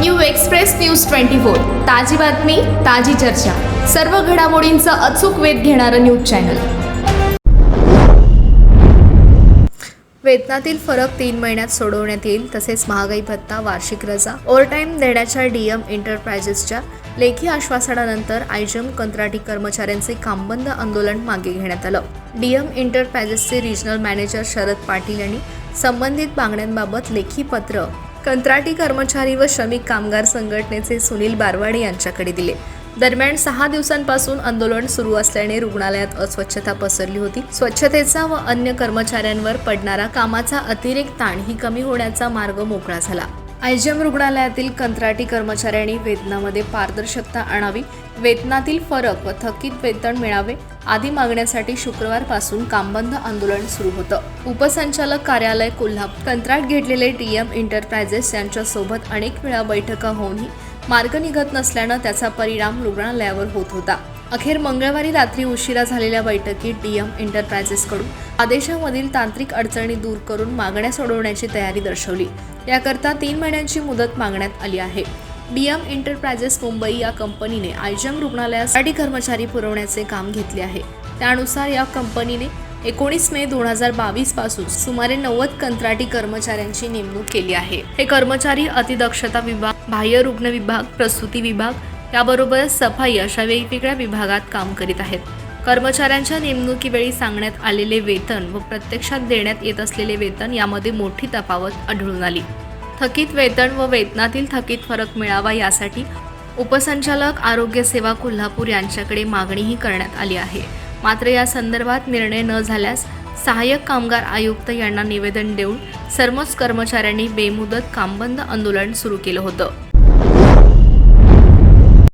New express news twenty four. ताजी बातमी ताजी चर्चा. सर्व घडामोडींचा अचूक वेध घेणारं न्यूज चॅनल. वेतनातील फरक तीन महिन्यात सोडवण्यात येईल तसेच महागाई भत्ता वार्षिक रजा ओव्हरटाईम देण्याच्या डीएम एंटरप्राइजेसच्या लेखी आश्वासनानंतर आयजम कंत्राटी कर्मचाऱ्यांचे कामबंद आंदोलन मागे घेण्यात आलं. डीएम एंटरप्राइजेसचे रिजनल मॅनेजर शरद पाटील यांनी संबंधित मागण्यांबाबत लेखी पत्र कंत्राटी कर्मचारी व श्रमिक कामगार संघटनेचे सुनील बारवाडे यांच्याकडे दिले. दरम्यान सहा दिवसांपासून आंदोलन सुरू असल्याने रुग्णालयात अस्वच्छता पसरली होती. स्वच्छतेचा व अन्य कर्मचाऱ्यांवर पडणारा कामाचा अतिरेक ताण ही कमी होण्याचा मार्ग मोकळा झाला. आयजीएम रुग्णालयातील कंत्राटी कर्मचाऱ्यांनी वेतनामध्ये पारदर्शकता आणावी वेतनातील फरक व थकीत वेतन मिळावे आदी मागण्यासाठी शुक्रवारपासून कामबंद आंदोलन सुरू होतं. उपसंचालक कार्यालय कोल्हापूर कंत्राट घेतलेले टी एम इंटरप्रायझेस यांच्यासोबत अनेक वेळा बैठका होऊनही मार्ग निघत नसल्यानं त्याचा परिणाम रुग्णालयावर होत होता. अखेर मंगळवारी रात्री उशिरा झालेल्या बैठकीत डीएम एंटरप्राइजेसकडून आदेशामधील तांत्रिक अडचणी दूर करून मागण्या सोडवण्याची तयारी दर्शवली. याकरता तीन महिन्यांची मुदत मागण्यात आली आहे. डीएम एंटरप्राइजेस मुंबई या कंपनीने आयजम रुग्णालयासाठी कर्मचारी पुरवण्याचे काम घेतले आहे. त्यानुसार या कंपनीने एकोणीस मे दोन हजार बावीसपासून सुमारे नव्वद कंत्राटी कर्मचाऱ्यांची नेमणूक केली आहे. हे कर्मचारी अतिदक्षता विभाग बाह्य रुग्ण विभाग प्रसूती विभाग याबरोबरच सफाई अशा वेगवेगळ्या विभागात काम करीत आहेत. कर्मचाऱ्यांच्या नेमणुकीवेळी सांगण्यात आलेले वेतन व प्रत्यक्षात देण्यात येत असलेले वेतन यामध्ये मोठी तफावत आढळून आली. थकीत वेतन व वेतनातील थकीत फरक मिळावा यासाठी उपसंचालक आरोग्य सेवा कोल्हापूर यांच्याकडे मागणीही करण्यात आली आहे. मात्र या संदर्भात निर्णय न झाल्यास सहाय्यक कामगार आयुक्त यांना निवेदन देऊन सर्वच कर्मचाऱ्यांनी बेमुदत कामबंद आंदोलन सुरू केलं होतं.